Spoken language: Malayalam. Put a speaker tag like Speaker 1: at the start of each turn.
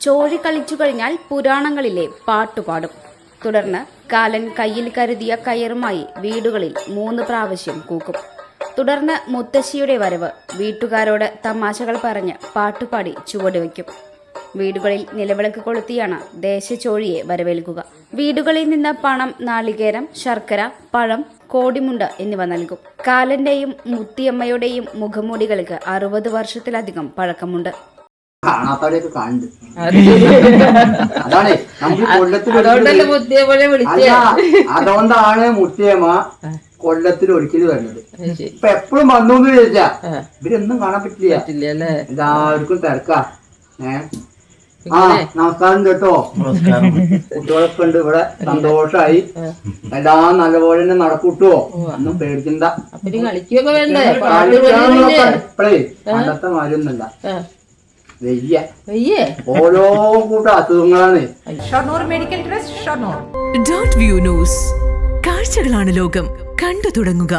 Speaker 1: ചോഴി കളിച്ചു കഴിഞ്ഞാൽ പുരാണങ്ങളിലെ പാട്ടുപാടും. തുടർന്ന് കാലൻ കയ്യിൽ കരുതിയ കയറുമായി വീടുകളിൽ മൂന്ന് പ്രാവശ്യം കൂക്കും. തുടർന്ന് മുത്തശ്ശിയുടെ വരവ് വീട്ടുകാരോട് തമാശകൾ പറഞ്ഞ് പാട്ടുപാടി ചുവടുവയ്ക്കും വീടുകളിൽ നിലവിളക്ക് കൊളുത്തിയാണ് ദേശച്ചോഴിയെ വരവേൽക്കുക. വീടുകളിൽ നിന്ന് പണം നാളികേരം ശർക്കര പഴം കോടിമുണ്ട് എന്നിവ നൽകും. കാലന്റെയും മുത്തിയമ്മയുടെയും മുഖമൂടികൾക്ക് അറുപത് വർഷത്തിലധികം പഴക്കമുണ്ട്.
Speaker 2: കാണാത്തവരെയൊക്കെ അതാണ് നമുക്ക് കൊല്ലത്തിൽ ഒരിക്കൽ അതുകൊണ്ടാണ് മുത്തിയമ്മ കൊല്ലത്തിൽ ഒരിക്കൽ വരുന്നത്. ഇപ്പൊ എപ്പോഴും വന്നു എന്ന് ചോദിച്ചാ ഇവരൊന്നും കാണാൻ പറ്റില്ല. എല്ലാവർക്കും തിരക്കാ. ഏ? ആ നമസ്കാരം കേട്ടോ. കുട്ടികളൊക്കെ ഉണ്ട് ഇവിടെ സന്തോഷായി. എല്ലാം നല്ലപോലെ തന്നെ നടക്കൂട്ടോ. ഒന്നും പേടിക്കണ്ട. ഇപ്പഴേ പണ്ടത്തെ വയ്യ.
Speaker 3: വയ്യേ?
Speaker 2: ഓരോ കൂട്ടം അസുഖങ്ങളാണ്.
Speaker 4: Shoranur medical trust Shoranur.
Speaker 5: Dot view news. കാഴ്ചകളാണ് ലോകം. കണ്ടു തുടങ്ങുക.